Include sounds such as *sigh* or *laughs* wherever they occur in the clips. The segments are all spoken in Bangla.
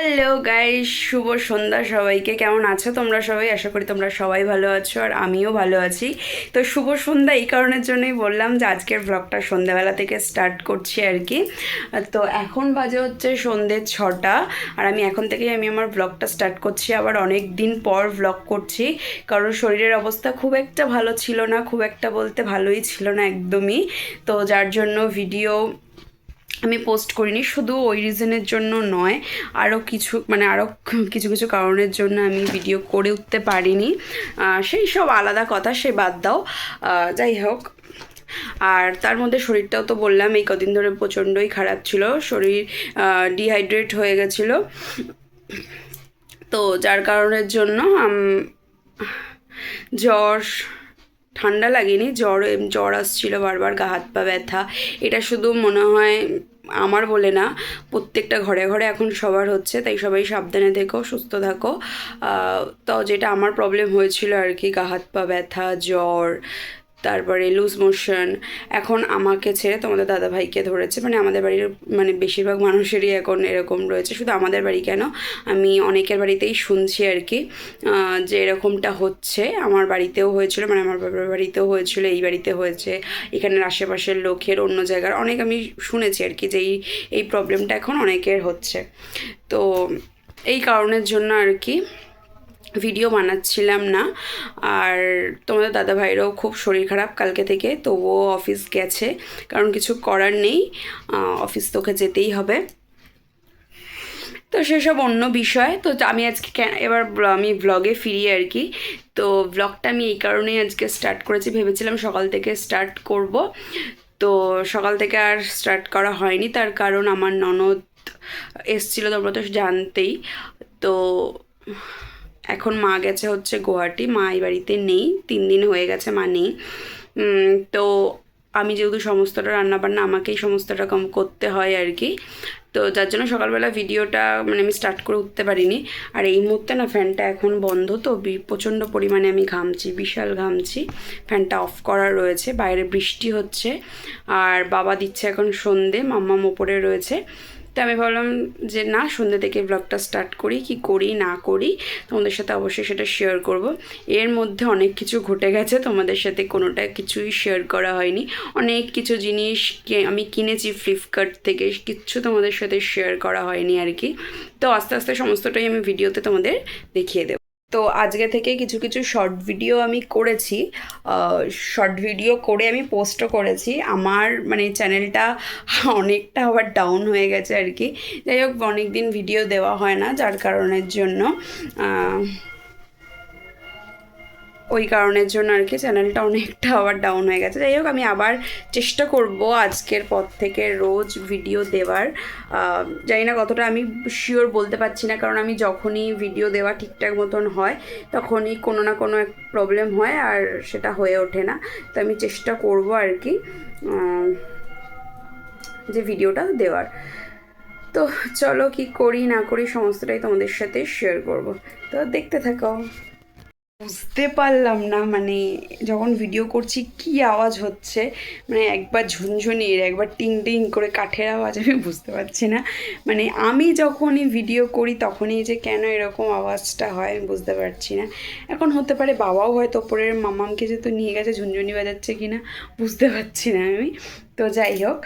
হ্যালো গাইস শুভ সন্ধ্যা সবাইকে। কেমন আছো তোমরা সবাই? আশা করি তোমরা সবাই ভালো আছো আর আমিও ভালো আছি। তো শুভ সন্ধ্যা, এই কারণের জন্যই বললাম যে আজকের ব্লগটা সন্ধ্যাবেলা থেকে স্টার্ট করছি আর কি। তো এখন বাজে হচ্ছে সন্ধ্যে ছটা আর আমি এখন থেকেই আমি আমার ব্লগটা স্টার্ট করছি। আবার অনেক দিন পর ব্লগ করছি। কারণ শরীরের অবস্থা খুব একটা ভালো ছিল না, খুব একটা বলতে ভালোই ছিল না একদমই। তো যার জন্য ভিডিও আমি পোস্ট করিনি, শুধু ওই রিজনের জন্য নয় আরও কিছু মানে আরও কিছু কিছু কারণের জন্য আমি ভিডিও করে উঠতে পারিনি। সেই সব আলাদা কথা সে বাদ দাও। যাই হোক। আর তার মধ্যে শরীরটাও তো বললাম, এই কদিন ধরে প্রচণ্ডই খারাপ ছিল, শরীর ডিহাইড্রেট হয়ে গেছিল। তো যার কারণের জন্য জ্বর ঠান্ডা লাগেনি, জ্বর জ্বর আসছিল বারবার, গা, হাত, পা ব্যথা। এটা শুধু মনে হয় আমার বলে না, প্রত্যেকটা ঘরে ঘরে এখন সবার হচ্ছে, তাই সবাই সাবধানে থেকো, সুস্থ থাকো। তো যেটা আমার প্রবলেম হয়েছিল আর কি, গা, হাত, পা ব্যথা, জ্বর তারপরে লুজ মোশন এখন আমাকে ছেড়ে তোমাদের দাদা ভাইকে ধরেছে। মানে আমাদের বাড়ির মানে বেশিরভাগ মানুষেরই এখন এরকম রয়েছে। শুধু আমাদের বাড়ি কেন? আমি অনেকের বাড়িতেই শুনছি আর কি যে এরকমটা হচ্ছে। আমার বাড়িতেও হয়েছিল মানে আমার বাবার বাড়িতেও হয়েছিল, এই বাড়িতে হয়েছে। এখানের আশেপাশের লোকের অন্য জায়গার অনেক আমি শুনেছি আর কি যে এই এই প্রবলেমটা এখন অনেকের হচ্ছে। তো এই কারণের জন্য আর কি ভিডিও বানাচ্ছিলাম না। আর তোমাদের দাদা ভাইয়েরও খুব শরীর খারাপ কালকে থেকে, তবুও অফিস গেছে, কারণ কিছু করার নেই অফিস তোকে যেতেই হবে। তো সেসব অন্য বিষয়, তো আমি আজকে এবার আমি ব্লগে ফিরি আর কি। তো ব্লগটা আমি এই কারণেই আজকে স্টার্ট করেছি, ভেবেছিলাম সকাল থেকে স্টার্ট করব। তো সকাল থেকে আর স্টার্ট করা হয়নি, তার কারণ আমার ননদ এসছিল তোমরা তো জানতেই। তো এখন মা গেছে হচ্ছে গুয়াহাটি, মা এই বাড়িতে নেই, তিন দিন হয়ে গেছে মা নেই। তো আমি যেহেতু সমস্তটা রান্নাবান্না, আমাকেই সমস্তটা কম করতে হয় আর কি। তো যার জন্য সকালবেলা ভিডিওটা মানে আমি স্টার্ট করে উঠতে পারিনি। আর এই মুহূর্তে না ফ্যানটা এখন বন্ধ, তো প্রচণ্ড পরিমাণে আমি ঘামছি, বিশাল ঘামছি। ফ্যানটা অফ করা রয়েছে, বাইরে বৃষ্টি হচ্ছে। আর বাবা দিচ্ছে এখন সন্ধে, মাম্মাম ওপরে রয়েছে। তো আমি ভাবলাম যে না সন্ধ্যে থেকে ব্লগটা স্টার্ট করি, কি করি, না করি, তোমাদের সাথে অবশ্যই সেটা শেয়ার করব। এর মধ্যে অনেক কিছু ঘটে গেছে, তোমাদের সাথে কোনোটা কিছুই শেয়ার করা হয়নি। অনেক কিছু জিনিস আমি কিনেছি ফ্লিপকার্ট থেকে কিচ্ছু তোমাদের সাথে শেয়ার করা হয়নি আর কি। তো আস্তে আস্তে সমস্তটাই আমি ভিডিওতে তোমাদের দেখিয়ে দেবো। তো আজকে থেকে কিছু কিছু শর্ট ভিডিও আমি করেছি। শর্ট ভিডিও করে আমি পোস্টও করেছি। আমার মানে চ্যানেলটা *laughs* অনেকটা আবার ডাউন হয়ে গেছে আর কি। যাই হোক অনেক দিন ভিডিও দেওয়া হয় না, যার কারণের জন্য। ওই কারণের জন্য আর কি চ্যানেলটা অনেকটা আবার ডাউন হয়ে গেছে। যাই হোক, আমি আবার চেষ্টা করব আজকের পর থেকে রোজ ভিডিও দেওয়ার। জানি না কতটা আমি শিওর বলতে পারছি না, কারণ আমি যখনই ভিডিও দেওয়া ঠিকঠাক মতন হয়, তখনই কোনো না কোনো এক প্রবলেম হয় আর সেটা হয়ে ওঠে না। তো আমি চেষ্টা করব আর কি যে ভিডিওটা দেওয়ার। তো চলো কি করি না করি সমস্তটাই তোমাদের সাথে শেয়ার করব। তো দেখতে থাকো। বুঝতে পারলাম না মানে যখন ভিডিও করছি কি আওয়াজ হচ্ছে মানে একবার ঝুনঝুনির একবার টিং টিং করে কাঠের আওয়াজ, আমি বুঝতে পারছি না। মানে আমি যখনই ভিডিও করি তখনই যে কেন এরকম আওয়াজটা হয়, আমি বুঝতে পারছি না। এখন হতে পারে বাবাও হয়তো ওপরের মামামকে যেহেতু নিয়ে গেছে, ঝুনঝুনি বাজাচ্ছে কি না বুঝতে পারছি না আমি। তো যাই হোক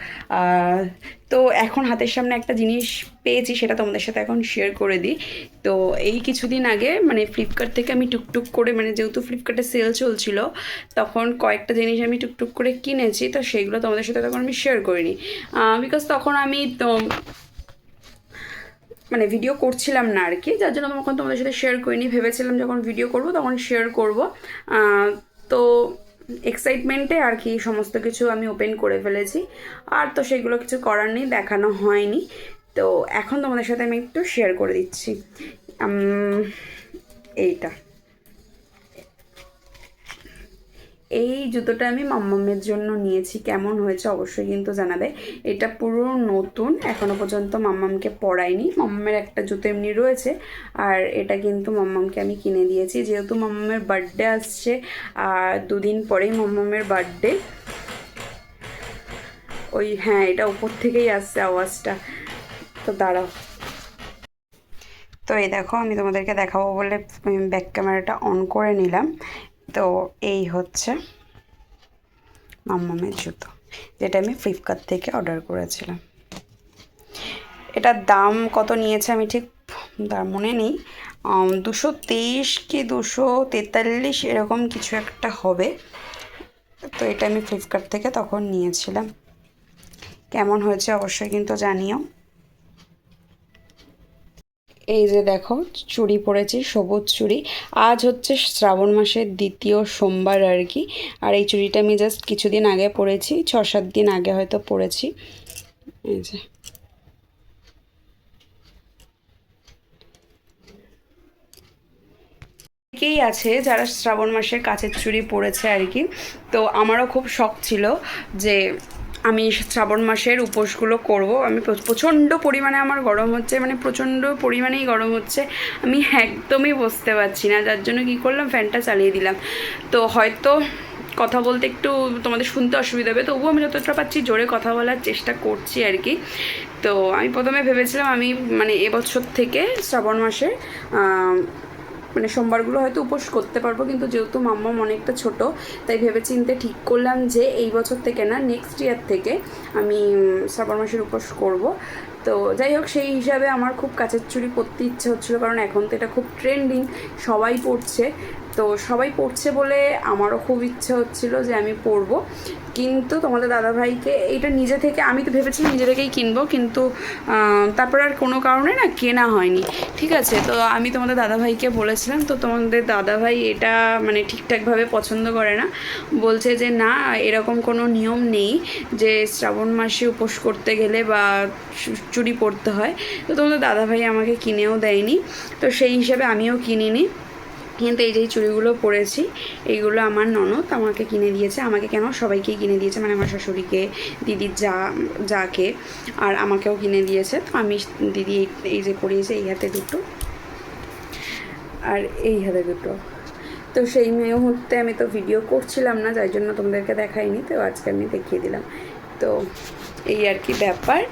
তো এখন হাতের সামনে একটা জিনিস পেয়েছি, সেটা তোমাদের সাথে এখন শেয়ার করে দিই। তো এই কিছুদিন আগে মানে ফ্লিপকার্ট থেকে আমি টুকটুক করে মানে যেহেতু ফ্লিপকার্টে সেল চলছিল, তখন কয়েকটা জিনিস আমি টুকটুক করে কিনেছি, তো সেইগুলো তোমাদের সাথে তখন আমি শেয়ার করিনি। বিকজ তখন আমি তো মানে ভিডিও করছিলাম না আর কি, যার জন্য তখন তোমাদের সাথে শেয়ার করিনি। ভেবেছিলাম যখন ভিডিও করব, তখন শেয়ার করব। তো এক্সাইটমেন্টে আর কি সমস্ত কিছু আমি ওপেন করে ফেলেছি। আর তো সেগুলো কিছু করার নেই, দেখানো হয়নি। তো এখন তোমাদের সাথে আমি একটু শেয়ার করে দিচ্ছি। এইটা। এই জুতোটা আমি মাম্মামের জন্য নিয়েছি। কেমন হয়েছে অবশ্যই কিন্তু জানাবে। এটা পুরো নতুন, এখনও পর্যন্ত মাম্মামকে পরাইনি। মাম্মামের একটা জুতো এমনি রয়েছে, আর এটা কিন্তু মাম্মামকে আমি কিনে দিয়েছি। যেহেতু মাম্মামের বার্থডে আসছে, আর দুদিন পরেই মাম্মামের বার্থডে ওই হ্যাঁ এটা উপর থেকেই আসছে আওয়াজটা। তো দাঁড়াও। তো এই দেখো, আমি তোমাদেরকে দেখাবো বলে ব্যাক ক্যামেরাটা অন করে নিলাম। তো এই হচ্ছে মাম্মামের জুতো, যেটা আমি ফ্লিপকার্ট থেকে অর্ডার করেছিলাম। এটার দাম কত নিয়েছে আমি ঠিক তার মনে নেই। দুশো তেইশ কি দুশো তেতাল্লিশ এরকম কিছু একটা হবে। তো এটা আমি ফ্লিপকার্ট থেকে তখন নিয়েছিলাম। কেমন হয়েছে অবশ্যই কিন্তু জানিও। এই যে দেখো, চুড়ি পরেছি, সবুজ চুড়ি। আজ হচ্ছে শ্রাবণ মাসের দ্বিতীয় সোমবার আর কি। আর এই চুড়িটা আমি জাস্ট কিছুদিন আগে পরেছি ছ সাত দিন আগে হয়তো পরেছি। এই যে। অনেকেই আছে যারা শ্রাবণ মাসের কাছের চুড়ি পরেছে আর কি। তো আমারও খুব শখ ছিল যে আমি শ্রাবণ মাসের উপোসগুলো করব। আমি প্রচণ্ড পরিমাণে আমার গরম হচ্ছে মানে প্রচণ্ড পরিমাণেই গরম হচ্ছে। আমি একদমই বসতে পারছি না, যার জন্য কী করলাম, ফ্যানটা চালিয়ে দিলাম। তো হয়তো কথা বলতে একটু তোমাদের শুনতে অসুবিধা হবে, তবুও আমি যতটা পাচ্ছি জোরে কথা বলার চেষ্টা করছি আর কি। তো আমি প্রথমে ভেবেছিলাম আমি মানে এবছর থেকে শ্রাবণ মাসে মানে সোমবারগুলো হয়তো উপোস করতে পারব, কিন্তু যেহেতু মাম্মাম অনেকটা ছোট, তাই ভেবেচিন্তে ঠিক করলাম যে এই বছর থেকে না নেক্সট ইয়ার থেকে আমি শ্রাবণ মাসের উপোস করব। তো যাই হোক, সেই হিসাবে আমার খুব কাছের চুরি পরতে ইচ্ছে হচ্ছিল, কারণ এখন তো এটা খুব ট্রেন্ডিং সবাই পরছে। তো সবাই পড়ছে বলে আমারও খুব ইচ্ছে হচ্ছিল যে আমি পরবো কিন্তু তোমাদের দাদাভাইকে এটা নিজে থেকে, আমি তো ভেবেছিলাম নিজে থেকেই কিনবো, কিন্তু তারপর আর কোনো কারণে না কেনা হয়নি। ঠিক আছে, তো আমি তোমাদের দাদাভাইকে বলেছিলাম, তো তোমাদের দাদাভাই এটা মানে ঠিকঠাকভাবে পছন্দ করে না। বলছে যে না, এরকম কোনো নিয়ম নেই যে শ্রাবণ মাসে উপোস করতে গেলে বা চু- চুড়ি পরতে হয়। তো তোমাদের দাদাভাই আমাকে কিনেও দেয়নি, তো সেই হিসাবে আমিও কিনিনি। কিন্তু এই যে চুড়িগুলো পরেছি, এইগুলো আমার ননদ আমাকে কিনে দিয়েছে। আমাকে কেন? সবাইকেই কিনে দিয়েছে মানে আমার শাশুড়িকে, দিদির যা, যাকে, আর আমাকেও কিনে দিয়েছে। তো আমি দিদি এই- যে পরিয়েছে এই হাতে দুটো। আর এই হাতে দুটো। তো সেই মুহূর্তে আমি তো ভিডিও করছিলাম না, যার জন্য তোমাদেরকে দেখাইনি, তো আজকে আমি দেখিয়ে দিলাম। তো এই আর কি ব্যাপার।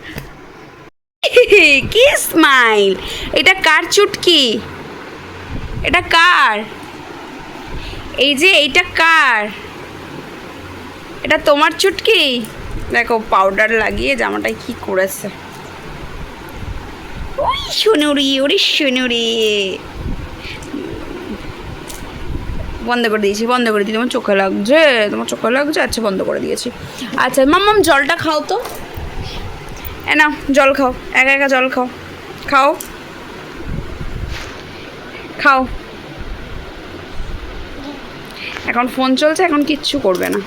*laughs* কি স্মাইল এটা কার চুটকি? এটা কার? এই যে এইটা কার? এটা তোমার চুটকি? দেখো পাউডার লাগিয়ে জামাটায় কি করেছে। ওই সোনুরি, ওরে সোনুরি। বন্ধ করে দিয়েছি, বন্ধ করে দিয়েছি। তোমার চোখে লাগছে? তোমার চোখে লাগছে? আচ্ছা বন্ধ করে দিয়েছি। আচ্ছা মাম্মাম, জলটা খাও তো। এ নাও, জল খাও। একা একা জল খাও। খাও। খাও। এখন ফোন চলছে, এখন কিচ্ছু করবে না।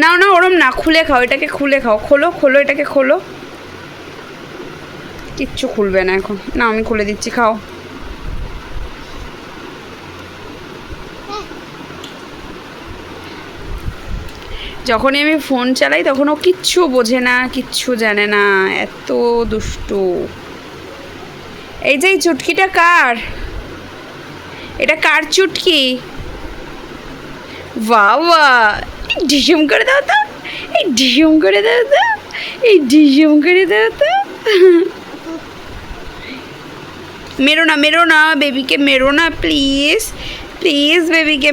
নাও না ওরম না, খুলে খাও, এটাকে খুলে খাও। খোলো খোলো, এটাকে খোলো। কিচ্ছু খুলবে না এখন। না, আমি খুলে দিচ্ছি, খাও। যখনই আমি ফোন চালাই, তখন ও কিচ্ছু বোঝে না, কিচ্ছু জানে না। এত দুষ্টু। এই যে, এই চুটকিটা কার? এটা কার চুটকি? বাবা, এই ডিসুম করে দাও তো, এই ডিসুম করে দাও তো, এই ডিসুম করে দাও তো। মেরো না মেরো না বেবিকে মেরো না প্লিজ প্লিজ বেবিকে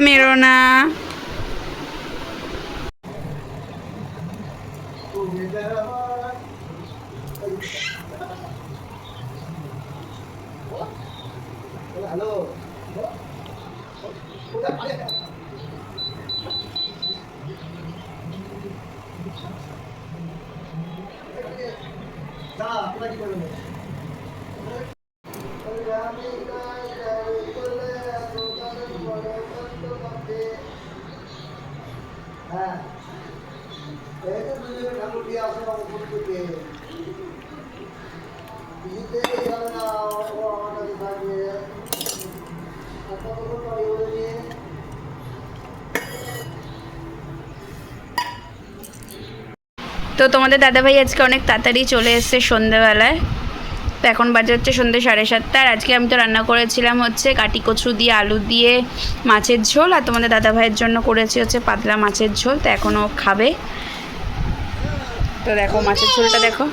মেরো করে হ্যাঁ এই তো দুজনে ঠাকুর দিয়ে আসে আমার থেকে দিতে যাবে না ও আমার কাছে থাকবে একটা কথা পারি বলে নিয়ে তো তোমাদের দাদাভাই আজকে অনেক তাড়াতাড়ি চলে এসছে সন্ধেবেলায় তো এখন বাজে হচ্ছে সন্ধ্যে সাড়ে সাতটা। আর আজকে আমি তো রান্না করেছিলাম হচ্ছে কাটি কচু দিয়ে, আলু দিয়ে, মাছের ঝোল। আর তোমাদের দাদাভাইয়ের জন্য করেছি হচ্ছে পাতলা মাছের ঝোল। তো এখনও খাবে। তো দেখো মাছের ঝোলটা দেখো।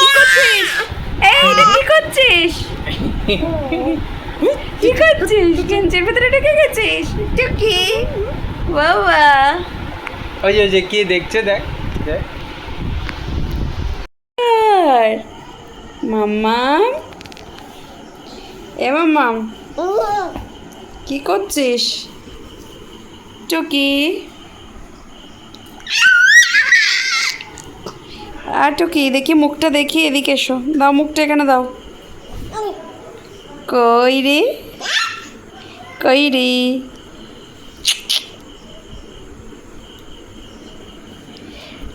কি করছিস? এই এটা করছিস? করছিস? ভেতরে গেছিস? বাবা। ওই দেখ। দেখ এ মাম্মাম কি করছিস? টুকি। আর টুকি, দেখি মুখটা দেখি, এদিকে এসো। দাও মুখটা এখানে দাও। কই রে? কই রে?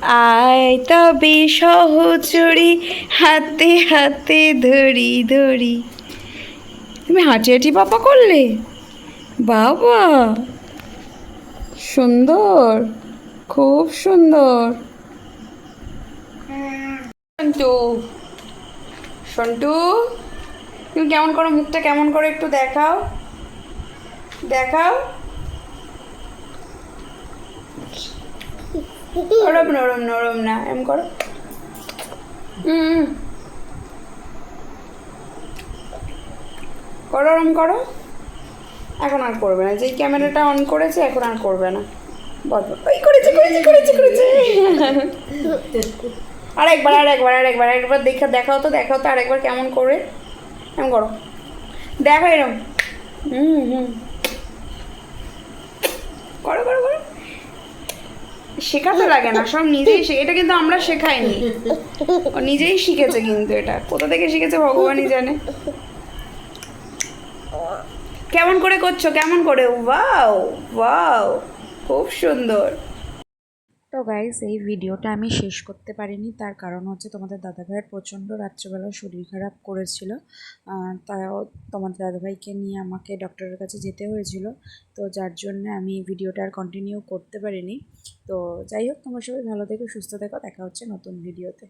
আয় তবে সহচরি হাতে হাতে ধরি ধরি। তুমি হাঁটি হাঁটি পাপা করলে? বাবা, সুন্দর, খুব সুন্দর। সন্টু, তুমি কেমন করো মুখটা কেমন করে একটু দেখাও? দেখাও। ওরম নরম নরম না এম করো। হুম করো ওরম করো। এখন আর করবে না যেই ক্যামেরাটা অন করেছে এখন আর করবে না। ওই করেছে করেছে করেছে করেছে। আরেকবার আরেকবার আরেকবার আরেকবার দেখে দেখাও তো দেখাও তো আরেকবার কেমন করে। এমন করো। দেখো এরম। হুম হুম। করো করো করো। শেখাতে লাগে না, সব নিজেই শেখে এটা কিন্তু আমরা শেখাইনি। ও নিজেই শিখেছে কিন্তু এটা। কোথা থেকে শিখেছে ভগবানই জানে। কেমন করে করছ? কেমন করে? ওয়াও ওয়াও, খুব সুন্দর। তো গাইস এই ভিডিওটা আমি শেষ করতে পারিনি। তার কারণ হচ্ছে তোমাদের দাদাভাইয়ের প্রচণ্ড রাত্রেবেলা শরীর খারাপ করেছিল। তাও তোমাদের দাদাভাইকে নিয়ে আমাকে ডক্টরের কাছে যেতে হয়েছিল। তো যার জন্য আমি ভিডিওটা আর কন্টিনিউ করতে পারিনি। তো যাই হোক, তোমার সবাই ভালো থেকো, সুস্থ থেকো। দেখা হচ্ছে নতুন ভিডিওতে।